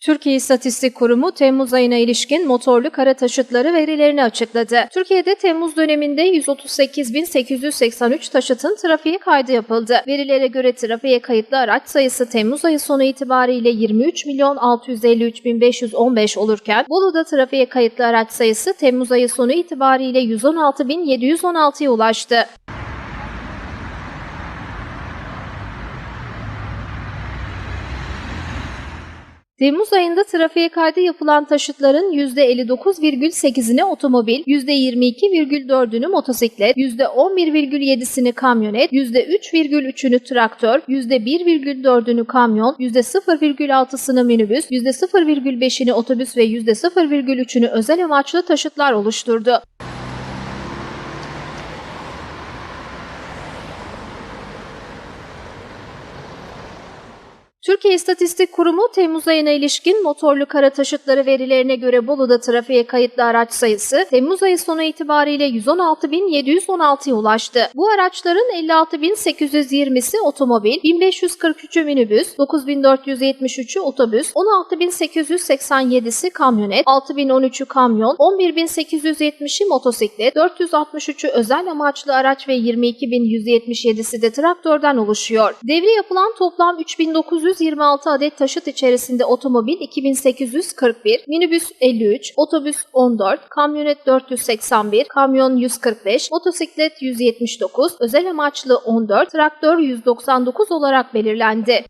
Türkiye İstatistik Kurumu Temmuz ayına ilişkin motorlu kara taşıtları verilerini açıkladı. Türkiye'de Temmuz döneminde 138.883 taşıtın trafiğe kaydı yapıldı. Verilere göre trafiğe kayıtlı araç sayısı Temmuz ayı sonu itibariyle 23.653.515 olurken Bolu'da trafiğe kayıtlı araç sayısı Temmuz ayı sonu itibariyle 116.716'ya ulaştı. Temmuz ayında trafiğe kaydı yapılan taşıtların %59,8'ini otomobil, %22,4'ünü motosiklet, %11,7'sini kamyonet, %3,3'ünü traktör, %1,4'ünü kamyon, %0,6'sını minibüs, %0,5'ini otobüs ve %0,3'ünü özel amaçlı taşıtlar oluşturdu. Türkiye İstatistik Kurumu Temmuz ayına ilişkin motorlu kara taşıtları verilerine göre Bolu'da trafiğe kayıtlı araç sayısı Temmuz ayı sonu itibariyle 116.716'ya ulaştı. Bu araçların 56.820'si otomobil, 1543'ü minibüs, 9.473'ü otobüs, 16.887'si kamyonet, 6.013'ü kamyon, 11.870'i motosiklet, 463'ü özel amaçlı araç ve 22.177'si de traktörden oluşuyor. Devri yapılan toplam 3926 adet taşıt içerisinde otomobil 2841, minibüs 53, otobüs 14, kamyonet 481, kamyon 145, motosiklet 179, özel amaçlı 14, traktör 199 olarak belirlendi.